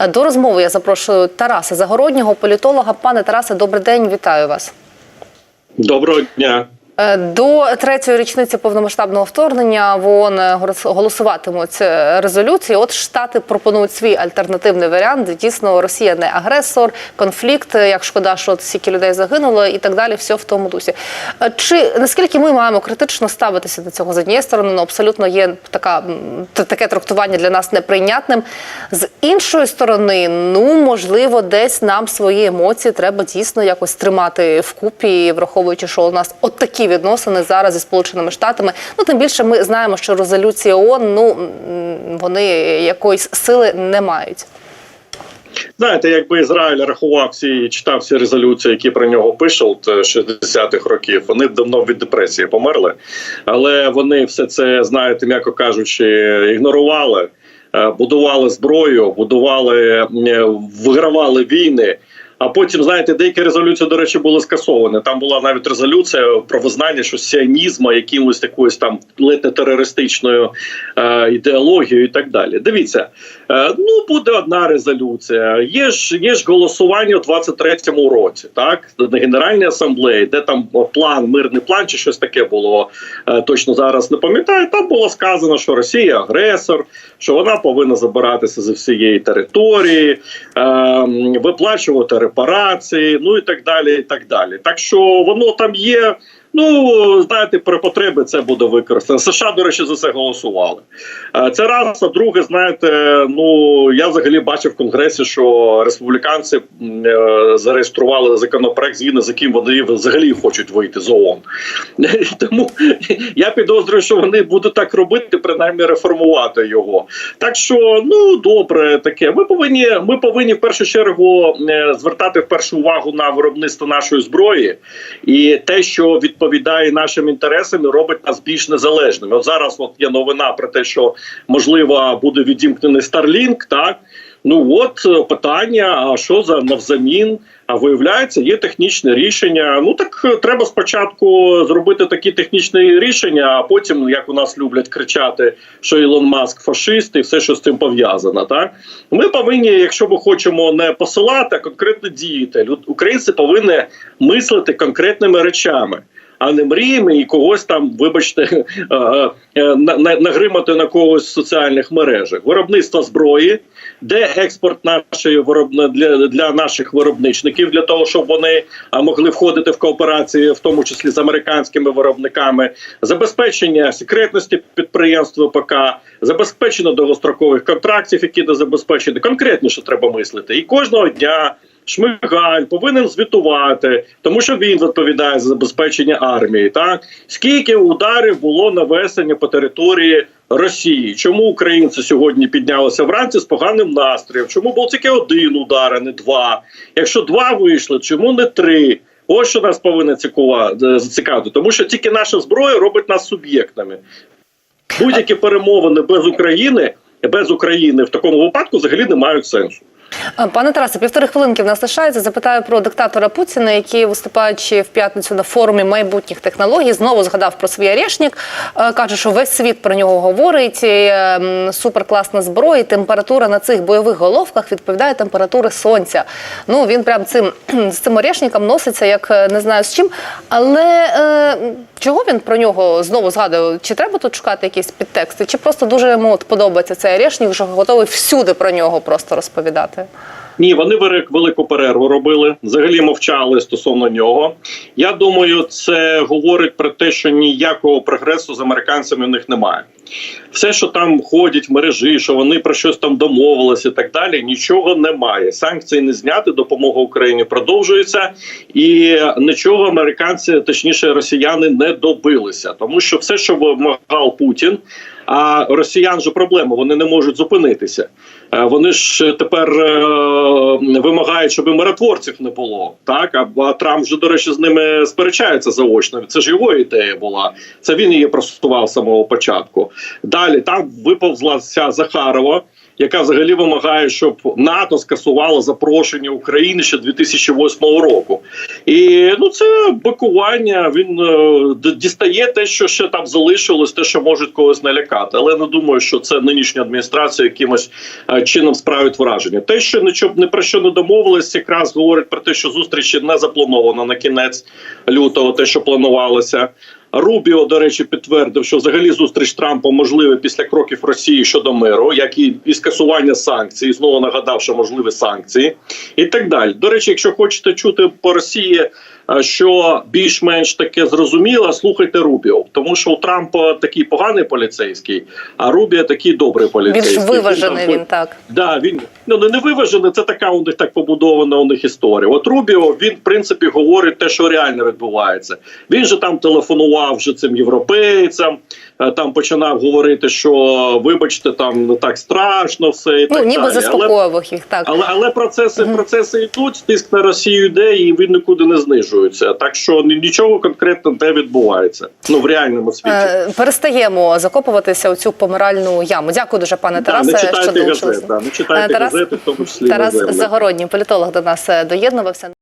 До розмови я запрошую Тараса Загороднього, політолога. Пане Тарасе, добрий день, вітаю вас. Доброго дня. Е, До третьої річниці повномасштабного вторгнення в ООН голосуватимуть е, резолюції. От штати пропонують свій альтернативний варіант. Дійсно, Росія не агресор, конфлікт. е, Як шкода, що стільки людей загинуло, і так далі. Все в тому дусі. Е, Чи наскільки ми маємо критично ставитися до цього з однієї сторони? Ну абсолютно є така таке трактування для нас неприйнятним. З іншої сторони, ну можливо, десь нам свої емоції треба дійсно якось тримати вкупі, враховуючи, що у нас от такі відносини зараз зі сполученими штатами. Ну тим більше ми знаємо, що резолюції ООН, ну вони якоїсь сили не мають. Знаєте, якби Ізраїль рахував всі і читав всі резолюції, які про нього пишуть 60-х років, вони давно від депресії померли. Але вони все це, знаєте, м'яко кажучи, ігнорували, е, будували зброю, будували, е, вигравали війни. А потім, знаєте, деякі резолюції, до речі, були скасовані. Там була навіть резолюція про визнання, що сіанізму якимось такою там ледь не терористичною е, ідеологією і так далі. Дивіться, ну буде одна резолюція. Є ж є ж голосування у 23-му році, так на Генеральній асамблеї, де там план, мирний план чи щось таке було. Е, точно зараз не пам'ятаю. Там було сказано, що Росія агресор, що вона повинна забиратися з всієї території, е, виплачувати репарації, ну і так далі. і Так далі. Так що воно там є. Ну, знаєте, при потреби це буде використано. США, до речі, за це голосували. Е, Це раз, а друге, знаєте, ну я взагалі бачив в конгресі, що республіканці е, зареєстрували законопроект, згідно з яким вони взагалі хочуть вийти з ООН. Тому я підозрюю, що вони будуть так робити, принаймні реформувати його. Так що, ну добре, таке. Ми повинні, ми повинні в першу чергу е, звертати в першу увагу на виробництво нашої зброї і те, що відповідає нашим інтересам, і робить нас більш незалежними. От зараз от є новина про те, що можливо буде відімкнений Starlink, так. Ну от е, питання: а що за навзамін? А виявляється, є технічне рішення. Ну так е, треба спочатку зробити такі технічні рішення, а потім, як у нас люблять кричати, що Ілон Маск фашист і все, що з цим пов'язано. Так ми повинні, якщо ми хочемо не посилати, а конкретно діяти. Українці повинні мислити конкретними речами. А не мріями і когось там, вибачте, е, е, на- на- нагримати на когось в соціальних мережах. Виробництво зброї, де експорт нашої виробни для, для наших виробничників, для того, щоб вони могли входити в кооперації, в тому числі з американськими виробниками, забезпечення секретності підприємств ВПК, забезпечення довгострокових контрактів, які не забезпечені. Конкретніше треба мислити. І кожного дня. Шмигаль повинен звітувати, тому що він відповідає за забезпечення армії. Так скільки ударів було навесення по території Росії? Чому українці сьогодні піднялися вранці з поганим настроєм? Чому був тільки один удар, а не два? Якщо два вийшли, чому не три? Ось що нас повинно е, зацікавити, тому що тільки наша зброя робить нас суб'єктами. Будь-які перемовини без України, без України в такому випадку взагалі не мають сенсу. Е, Пане Тарасе, півтори хвилинки в нас лишається. Запитаю про диктатора Путіна, який, виступаючи в п'ятницю на форумі майбутніх технологій, знову згадав про свій орешник. Е, Каже, що весь світ про нього говорить. е, Суперкласна зброя. Температура на цих бойових головках відповідає температури сонця. Ну він прям цим з цим орешником носиться, як не знаю з чим. Але е, чого він про нього знову згадує? Чи треба тут шукати якісь підтексти? Чи просто дуже йому от подобається цей орешник, що готовий всюди про нього просто розповідати? Ні, вони велику перерву робили, взагалі мовчали стосовно нього. Я думаю, це говорить про те, що ніякого прогресу з американцями у них немає. Все, що там ходять в мережі, що вони про щось там домовилися і так далі, нічого немає. Санкції не зняти, допомога Україні продовжується, і нічого американці, точніше, росіяни, не добилися, тому що все, що вимагав Путін. А росіян же проблема, вони не можуть зупинитися. Е, Вони ж тепер е, вимагають, щоб і миротворців не було. Так а, Трамп вже до речі з ними сперечається заочно. Це ж його ідея була. Це він її просував з самого початку. Далі там виповзла вся Захарова. Яка взагалі вимагає, щоб НАТО скасувало запрошення України ще 2008 року. І ну це бакування. Він е, дістає те, що ще там залишилось, те, що можуть когось налякати. Але не думаю, що це нинішня адміністрація якимось е, чином справить враження. Те, що нічого не про що не домовились, якраз говорить про те, що зустріч не запланована на кінець лютого, те, що планувалося. Рубіо, до речі, підтвердив, що взагалі зустріч Трампа можлива після кроків Росії щодо миру, як і, і скасування санкцій. Знову нагадав, що можливі санкції і так далі. До речі, якщо хочете чути по Росії, що більш-менш таке зрозуміло, слухайте Рубіо, тому що у Трампа такий поганий поліцейський, а Рубіо такий добрий поліцейський. Більш виважений там він так. Да, він ну не виважений. Це така у них так побудована у них історія. От Рубіо він в принципі говорить те, що реально відбувається. Він же там телефонував вже цим європейцям. е, Там починав говорити, що вибачте, там не так страшно, все і Ну так ніби далі. Заспокоював їх так. але але процеси процеси йдуть. Тиск на Росію йде, і він нікуди не знижується. Так що нічого конкретно не відбувається. Ну в реальному світі. Е, Перестаємо закопуватися у цю помиральну яму. Дякую дуже, пане Да, не Тарасе, що читайте долучилися. газет, да, не читайте Тарас- газети, в тому числі Тарас. Загородній, політолог, до нас е, доєднувався.